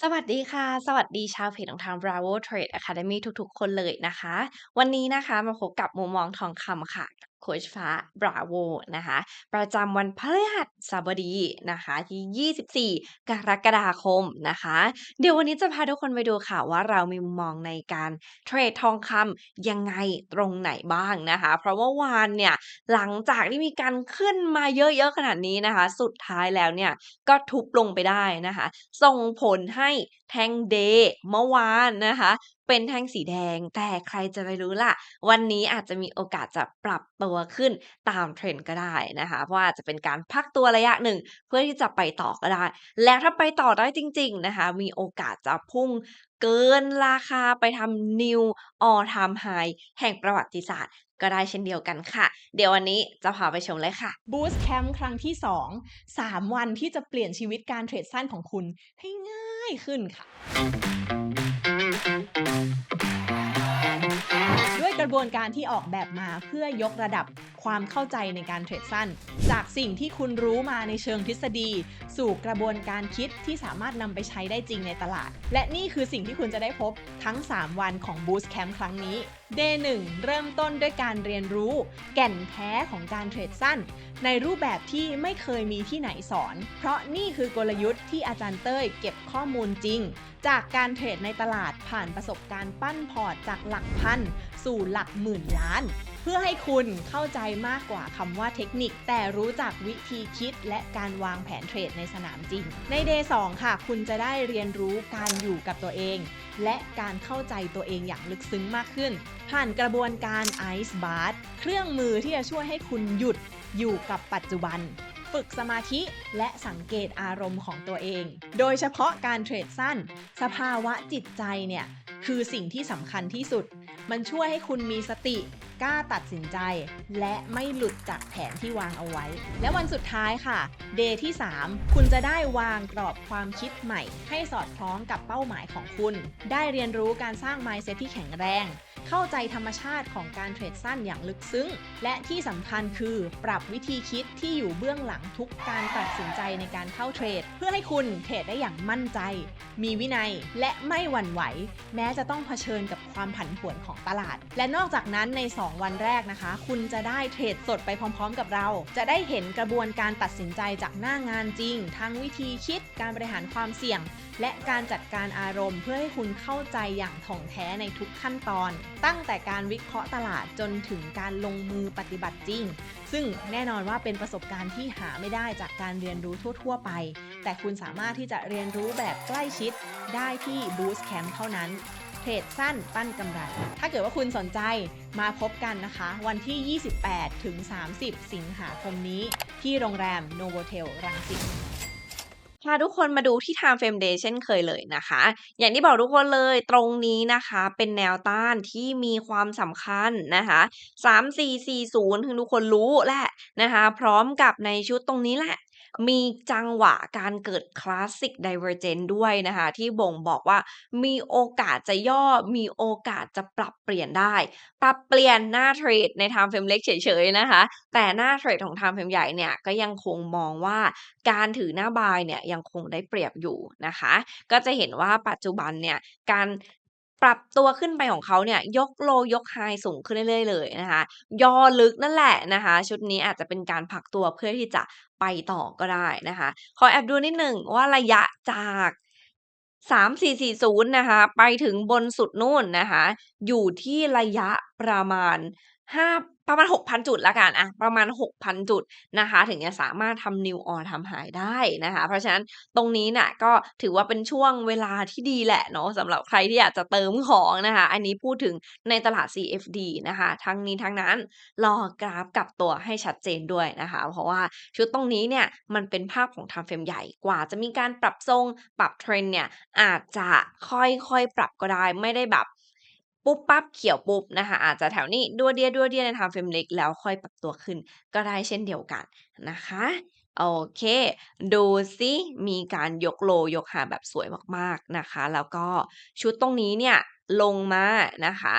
สวัสดีค่ะ สวัสดีชาวเพจของทาง Bravo Trade Academy ทุก ๆ คนเลยนะคะ วันนี้นะคะมาพบกับมุมมองทองคำค่ะ โคชฟ้า Bravo นะคะ ประจำวันพฤหัสบดีนะคะที่ 24 กรกฎาคมนะคะ เดี๋ยววันนี้จะพาทุกคนไปดูค่ะว่าเรามีมุมมองในการเทรดทองคำยังไงตรงไหนบ้างนะคะ เพราะว่าวานเนี่ยหลังจากที่มีการขึ้นมาเยอะๆขนาดนี้นะคะ สุดท้ายแล้วเนี่ยก็ทุบลงไปได้นะคะ ส่งผลให้แท่งเดย์เมื่อวานนะคะ เป็นแท่งสีแดงแต่ใครจะไปรู้ล่ะ วันนี้อาจจะมีโอกาสจะปรับตัวขึ้นตามเทรนด์ก็ได้นะคะ เพราะว่าอาจจะเป็นการพักตัวระยะหนึ่ง เพื่อที่จะไปต่อก็ได้ แล้วถ้าไปต่อได้จริง ๆนะคะ มีโอกาสจะพุ่งเกินราคาไปทำ New All Time High แห่งประวัติศาสตร์ ก็ได้เช่นเดียวกันค่ะ เดี๋ยววันนี้จะพาไปชมเลยค่ะ Boost Camp ครั้งที่ 2 3 วันที่จะเปลี่ยนชีวิตการเทรดสั้นของคุณให้ง่ายขึ้นค่ะ ด้วยกระบวนการที่ออกแบบมาเพื่อยกระดับ ความเข้าใจในการเทรดสั้น จากสิ่งที่คุณรู้มาในเชิงทฤษฎี สู่กระบวนการคิดที่สามารถนำไปใช้ได้จริงในตลาด และนี่คือสิ่งที่คุณจะได้พบทั้ง 3 วันของ Boost Camp ครั้งนี้ Day 1เริ่มต้นด้วยการเรียนรู้ แก่นแท้ของการเทรดสั้น ในรูปแบบที่ไม่เคยมีที่ไหนสอน เพราะนี่คือกลยุทธ์ที่อาจารย์เต้ยเก็บข้อมูลจริง จากการเทรดในตลาดผ่านประสบการณ์ปั้นพอร์ตจากหลักพัน สู่หลักหมื่นล้าน พื่อให้คุณเข้าใจมากกว่าคำว่าเทคนิค แต่รู้จักวิธีคิดและการวางแผนเทรดในสนามจริง ใน Day 2 ค่ะ คุณจะได้เรียนรู้การอยู่กับตัวเอง และการเข้าใจตัวเองอย่างลึกซึ้งมากขึ้น ผ่านกระบวนการ Ice Bath เครื่องมือที่จะช่วยให้คุณหยุดอยู่กับปัจจุบัน ฝึกสมาธิและสังเกตอารมณ์ของตัวเอง โดยเฉพาะการเทรดสั้น สภาวะจิตใจเนี่ยคือสิ่งที่สำคัญที่สุด มันช่วยให้คุณมีสติ กล้าตัดสินใจ และไม่หลุดจากแผนที่วางเอาไว้ และวันสุดท้ายค่ะ เดย์ที่ 3 คุณจะได้วางกรอบความคิดใหม่ ให้สอดคล้องกับเป้าหมายของคุณ ได้เรียนรู้การสร้าง mindset ที่แข็งแรง เข้าใจธรรมชาติของการเทรดสั้นอย่างลึกซึ้ง และที่สำคัญคือปรับวิธีคิดที่อยู่เบื้องหลังทุกการตัดสินใจในการเข้าเทรด เพื่อให้คุณเทรดได้อย่างมั่นใจ มีวินัย และไม่หวั่นไหว แม้จะต้องเผชิญกับความผันผวนของตลาด และนอกจากนั้นใน 2 วันแรกนะคะ คุณจะได้เทรดสดไปพร้อม ๆ กับเรา จะได้เห็นกระบวนการตัดสินใจจากหน้างานจริง ทั้งวิธีคิดการบริหารความเสี่ยง และการจัดการอารมณ์ เพื่อให้คุณเข้าใจอย่างถ่องแท้ในทุกขั้นตอน ตั้งแต่การวิเคราะห์ตลาดจนถึงการลงมือปฏิบัติจริง ซึ่งแน่นอนว่าเป็นประสบการณ์ที่หาไม่ได้จากการเรียนรู้ทั่ว ๆ ไป แต่คุณสามารถที่จะเรียนรู้แบบใกล้ชิดได้ที่ Boost Camp เท่านั้น เทรดสั้นปั้นกำไร ถ้าเกิดว่าคุณสนใจมาพบกันนะคะ วันที่ 28 ถึง 30 สิงหาคมนี้ ที่โรงแรม Novotel รังสิตพาทุกคนมาดูที่ Time Frame Day เช่นเคยเลยนะคะ อย่างที่บอกทุกคนเลยตรงนี้นะคะเป็นแนวต้านที่มีความสำคัญนะคะ3440 ถึงทุกคนรู้แหละนะคะ พร้อมกับในชุดตรงนี้แหละ มีจังหวะการเกิด Classic Divergence ด้วยนะคะ ที่บ่งบอกว่ามีโอกาสจะย่อมีโอกาสจะปรับเปลี่ยนได้ ปรับเปลี่ยนหน้าเทรดใน Time Frame เล็กเฉยๆนะคะ แต่หน้าเทรดของ Time Frame ใหญ่เนี่ยก็ยังคงมองว่าการถือหน้า Buy เนี่ยยังคงได้เปรียบอยู่นะคะ ก็จะเห็นว่าปัจจุบันเนี่ยการ ปรับตัวขึ้นไปของเขาเนี่ยยกโลยกไฮสูงขึ้นเรื่อยๆเลยนะคะย่อลึกนั่นแหละนะคะ ชุดนี้อาจจะเป็นการผลักตัวเพื่อที่จะไปต่อก็ได้นะคะ ขอแอบดูนิดหนึ่งว่าระยะจาก3440นะคะ ไปถึงบนสุดนู่นนะคะ อยู่ที่ระยะประมาณ 5ประมาณ 6,000 จุดล้วกัน อะ ประมาณ 6,000 จุดนะคะ ถึงจะสามารถทำ New All Time High ได้นะคะ เพราะฉะนั้นตรงนี้น่ะ ก็ถือว่าเป็นช่วงเวลาที่ดีแหละเนาะ สำหรับใครที่อยากจะเติมของนะคะ อันนี้พูดถึงในตลาด CFD นะคะ ทั้งนี้ทั้งนั้นรอกราฟกลับตัวให้ชัดเจนด้วยนะคะ เพราะว่าชุดตรงนี้เนี่ย มันเป็นภาพของ Time Frame ใหญ่ กว่าจะมีการปรับทรง ปรับ Trend เนี่ย อาจจะค่อย ๆ ปรับก็ได้ ไม่ได้แบบ ปุ๊บปั๊บเขียวปุ๊บนะคะอาจจะแถวนี้ดัวเดียๆใน Time Frame เฟมเล็กแล้วค่อยปรับตัวขึ้น ก็ได้เช่นเดียวกันนะคะโอเค ดูซิมีการยก Low ยก High แบบสวยมากๆนะคะ แล้วก็ชุดตรงนี้เนี่ยลงมานะคะ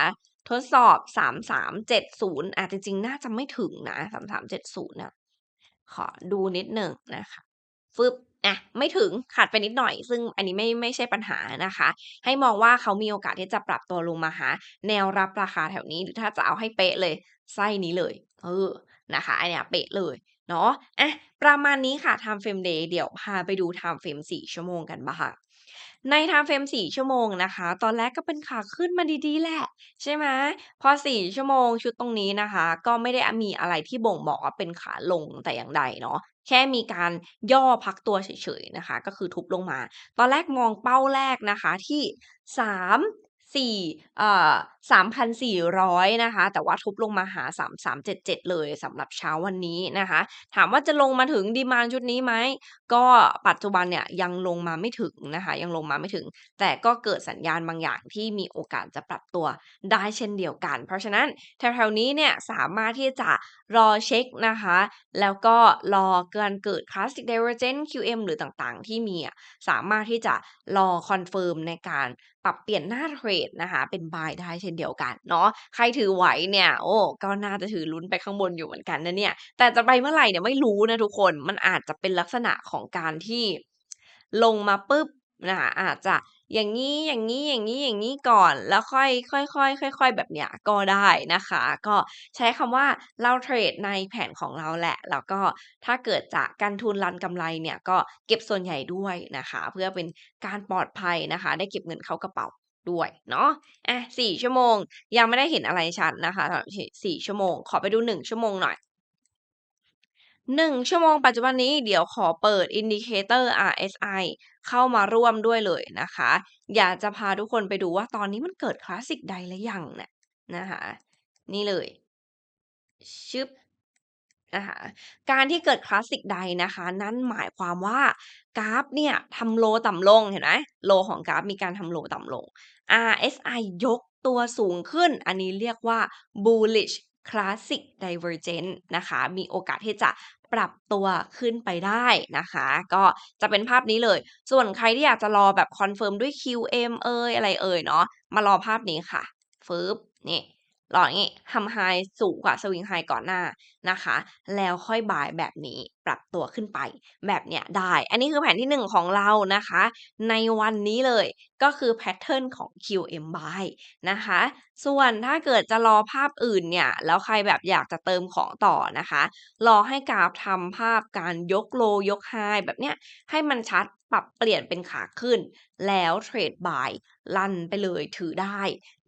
ทดสอบ 3370อาจริงๆ น่าจะไม่ถึงนะ 3370นะขอดูนิดหนึ่งนะคะฟึบ อะไม่ถึงขาดไปนิดหน่อย ซึ่งอันนี้ไม่ไม่ใช่ปัญหานะคะ ให้มองว่าเขามีโอกาสที่จะปรับตัวลงมาหา แนวรับราคาแถวนี้หรือถ้าจะเอาให้เป๊ะเลยไส้นี้เลยเออนะคะอันเนี้ยเป๊ะเลยเนาะอะประมาณนี้ค่ะ Time Frame Day เดี๋ยวพาไปดู Time Frame 4ชั่วโมงกันบ้างใน Time Frame 4ชั่วโมงนะคะ ตอนแรกก็เป็นขาขึ้นมาดีๆ แหละ ใช่ไหมพอ 4 ชั่วโมงชุดตรงนี้นะคะ ก็ไม่ได้มีอะไรที่บ่งบอกว่าเป็นขาลงแต่อย่างใดเนาะ แค่มีการย่อพักตัวเฉยๆนะคะ ก็คือทุบลงมา ตอนแรกมองเป้าแรกนะคะที่ 3 4เอ่อ 3,400 นะคะ แต่ว่าทุบลงมาหา 3377 เลยสำหรับเช้าวันนี้นะคะ ถามว่าจะลงมาถึงดีมานชุดนี้ไหม ก็ปัจจุบันเนี่ยยังลงมาไม่ถึงนะคะ ยังลงมาไม่ถึง แต่ก็เกิดสัญญาณบางอย่างที่มีโอกาสจะปรับตัวได้เช่นเดียวกัน เพราะฉะนั้นแถวๆนี้เนี่ยสามารถที่จะรอเช็กนะคะ แล้วก็รอการเกิด Classic Divergence QM หรือต่างๆ ที่มีอะสามารถที่จะรอคอนเฟิร์มในการปรับเปลี่ยนหน้าเทรดนะคะ เป็น Buy ได้เช่นเดียวกันเนาะใครถือไหวเนี่ยโอ้ก็น่าจะถือลุ้นไปข้างบนอยู่เหมือนกันนะเนี่ย แต่จะไปเมื่อไหร่เนี่ยไม่รู้นะทุกคนมันอาจจะเป็นลักษณะของการที่ลงมาปุ๊บนะคะอาจจะอย่างงี้อย่างงี้อย่างงี้อย่างงี้ก่อนแล้วค่อยค่อยๆค่อยๆแบบเนี้ยก็ได้นะคะ ก็ใช้คำว่าเราเทรดในแผนของเราแหละ แล้วก็ถ้าเกิดจะกันทุนรันกำไรเนี่ยก็เก็บส่วนใหญ่ด้วยนะคะ เพื่อเป็นการปลอดภัยนะคะ ได้เก็บเงินเข้ากระเป๋า ด้วยเนาะอะ4ชั่วโมงยังไม่ได้เห็นอะไรชัดนะคะสำหรับ4 4ชั่วโมง ขอไปดู1ชั่วโมงหน่อย1ชั่วโมงปัจจุบันนี้เดี๋ยวขอเปิด Indicator RSI เข้ามาร่วมด้วยเลยนะคะ อยากจะพาทุกคนไปดูว่าตอนนี้มันเกิด Classic Dive หรือยังน่ะนะคะนี่เลยชึบนะคะการที่เกิด Classic Dive นะคะ นั่นหมายความว่ากราฟเนี่ยทำ Low ต่ำลงเห็นไหม Low ของกราฟมีการทำ Low ต่ำลง RSI ยกตัวสูงขึ้น อันนี้เรียกว่า Bullish Classic Divergence นะคะ มีโอกาสที่จะปรับตัวขึ้นไปได้นะคะ ก็จะเป็นภาพนี้เลย ส่วนใครที่อยากจะรอแบบคอนเฟิร์มด้วย QM เอยอะไรเอ่ยเนาะ มารอภาพนี้ค่ะฟึบนี่รออย่างงี้ทำ High สูงกว่า Swing High ก่อนหน้า นะคะ แล้วค่อย Buy แบบนี้ปรับตัวขึ้นไป แบบเนี้ยได้ อันนี้คือแผนที่ 1 ของเรานะคะ ในวันนี้เลยก็คือแพตเทิร์นของ QM Buy นะคะ ส่วนถ้าเกิดจะรอภาพอื่นเนี่ย แล้วใครแบบอยากจะเติมของต่อนะคะ รอให้กราฟทำภาพการยก Low ยก High แบบเนี้ยให้มันชัดปรับเปลี่ยนเป็นขาขึ้น แล้วเทรด Buy รันไปเลยถือได้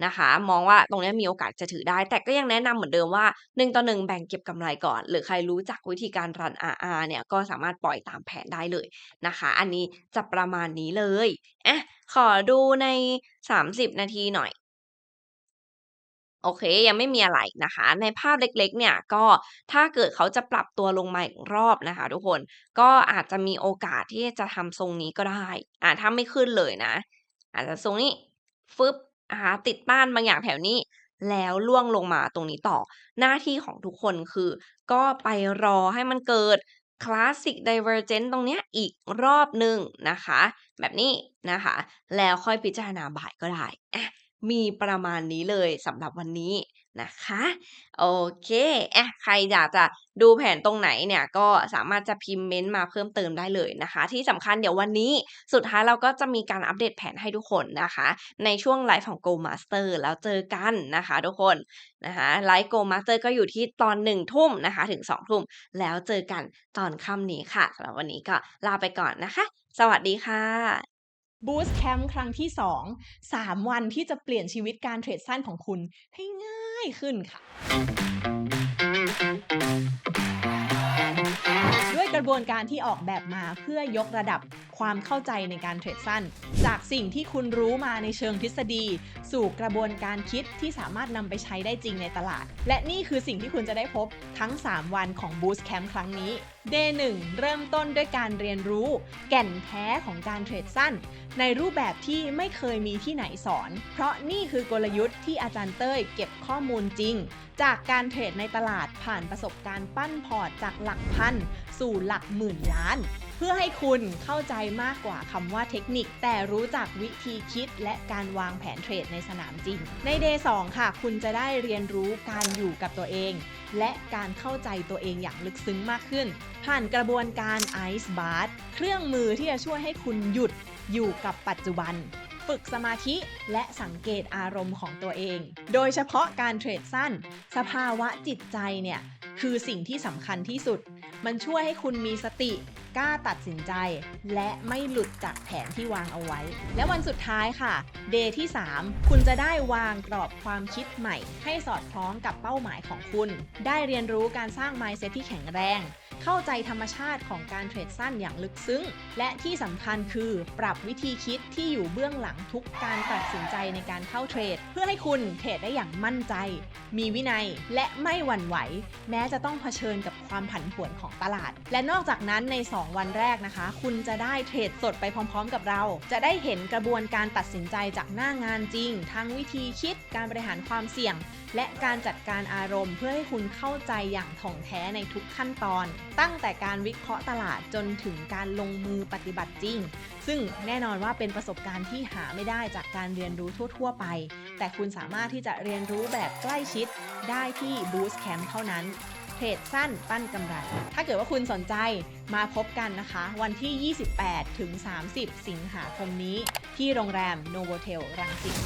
นะคะ มองว่าตรงนี้มีโอกาสจะถือได้ แต่ก็ยังแนะนำเหมือนเดิมว่า 1 ต่อ 1 แบ่งเก็บกำไรก่อน หรือใครรู้จักวิธีการรัน RR เนี่ยก็สามารถปล่อยตามแผนได้เลยนะคะ อันนี้จะประมาณนี้เลยอะขอดูใน 30 นาทีหน่อยโอเค ยังไม่มีอะไรนะคะ ในภาพเล็กๆเนี่ยก็ถ้าเกิดเขาจะปรับตัวลงมาอีกรอบนะคะ ทุกคนก็อาจจะมีโอกาสที่จะทำทรงนี้ก็ได้อ่าถ้าไม่ขึ้นเลยนะ อาจจะทรงนี้ฟึบนะคะติดต้านบางอย่างแถวนี้ แล้วล่วงลงมาตรงนี้ต่อ หน้าที่ของทุกคนคือ ก็ไปรอให้มันเกิดคลาสสิกไดเวอร์เจนต์ตรงเนี้ยอีกรอบหนึ่งนะคะ แบบนี้นะคะ แล้วค่อยพิจารณาบ่ายก็ได้ มีประมาณนี้เลยสำหรับวันนี้ นะคะ โอเคอะใครอยากจะดูแผนตรงไหนเนี่ยก็สามารถจะพิมพ์เมนต์มาเพิ่มเติมได้เลยนะคะ ที่สำคัญเดี๋ยววันนี้สุดท้ายเราก็จะมีการอัปเดตแผนให้ทุกคนนะคะ ในช่วงไลฟ์ของ Go Master แล้วเจอกันนะคะทุกคนนะคะไลฟ์ Go Master ก็อยู่ที่ตอน1ทุ่มนะคะถึง2ทุ่มแล้วเจอกันตอนค่ำนี้ค่ะสำหรับวันนี้ก็ลาไปก่อนนะคะ สวัสดีค่ะ บูสต์แคมป์ครั้งที่ 2 3 วันที่จะเปลี่ยนชีวิตการเทรดสั้นของคุณให้ง่ายขึ้นค่ะ ระบวนการที่ออกแบบมาเพื่อยกระดับความเข้าใจในการเทรดสั้น จากสิ่งที่คุณรู้มาในเชิงทฤษฎี สู่กระบวนการคิดที่สามารถนำไปใช้ได้จริงในตลาด และนี่คือสิ่งที่คุณจะได้พบทั้ง 3 วันของ Boost Camp ครั้งนี้ Day 1เริ่มต้นด้วยการเรียนรู้ แก่นแท้ของการเทรดสั้น ในรูปแบบที่ไม่เคยมีที่ไหนสอน เพราะนี่คือกลยุทธ์ที่อาจารย์เต้ยเก็บข้อมูลจริง จากการเทรดในตลาดผ่านประสบการณ์ปั้นพอร์ตจากหลักพัน สู่หลักหมื่นล้าน เพื่อให้คุณเข้าใจมากกว่าคำว่าเทคนิค แต่รู้จักวิธีคิดและการวางแผนเทรดในสนามจริง ในเดย์2ค่ะ คุณจะได้เรียนรู้การอยู่กับตัวเอง และการเข้าใจตัวเองอย่างลึกซึ้งมากขึ้น ผ่านกระบวนการ Ice Bath เครื่องมือที่จะช่วยให้คุณหยุดอยู่กับปัจจุบันฝึกสมาธิและสังเกตอารมณ์ของตัวเอง โดยเฉพาะการเทรดสั้น สภาวะจิตใจเนี่ยคือสิ่งที่สำคัญที่สุด มันช่วยให้คุณมีสติกล้าตัดสินใจ และไม่หลุดจากแผนที่วางเอาไว้ และวันสุดท้ายค่ะ เดย์ที่ 3 คุณจะได้วางกรอบความคิดใหม่ ให้สอดคล้องกับเป้าหมายของคุณ ได้เรียนรู้การสร้าง mindset ที่แข็งแรง เข้าใจธรรมชาติของการเทรดสั้นอย่างลึกซึ้ง และที่สำคัญคือปรับวิธีคิดที่อยู่เบื้องหลังทุกการตัดสินใจในการเข้าเทรด เพื่อให้คุณเทรดได้อย่างมั่นใจ มีวินัยและไม่หวั่นไหว แม้จะต้องเผชิญกับความผันผวนของตลาด และนอกจากนั้นใน 2 วันแรกนะคะ คุณจะได้เทรดสดไปพร้อมๆ กับเรา จะได้เห็นกระบวนการตัดสินใจจากหน้างานจริง ทั้งวิธีคิดการบริหารความเสี่ยง และการจัดการอารมณ์ เพื่อให้คุณเข้าใจอย่างถ่องแท้ในทุกขั้นตอน ตั้งแต่การวิเคราะห์ตลาดจนถึงการลงมือปฏิบัติจริง ซึ่งแน่นอนว่าเป็นประสบการณ์ที่หาไม่ได้จากการเรียนรู้ทั่ว ๆ ไป แต่คุณสามารถที่จะเรียนรู้แบบใกล้ชิดได้ที่ Boost Camp เท่านั้นเทรดสั้นปั้นกำไร ถ้าเกิดว่าคุณสนใจมาพบกันนะคะ วันที่ 28 ถึง 30 สิงหาคมนี้ ที่โรงแรม Novotel รังสิต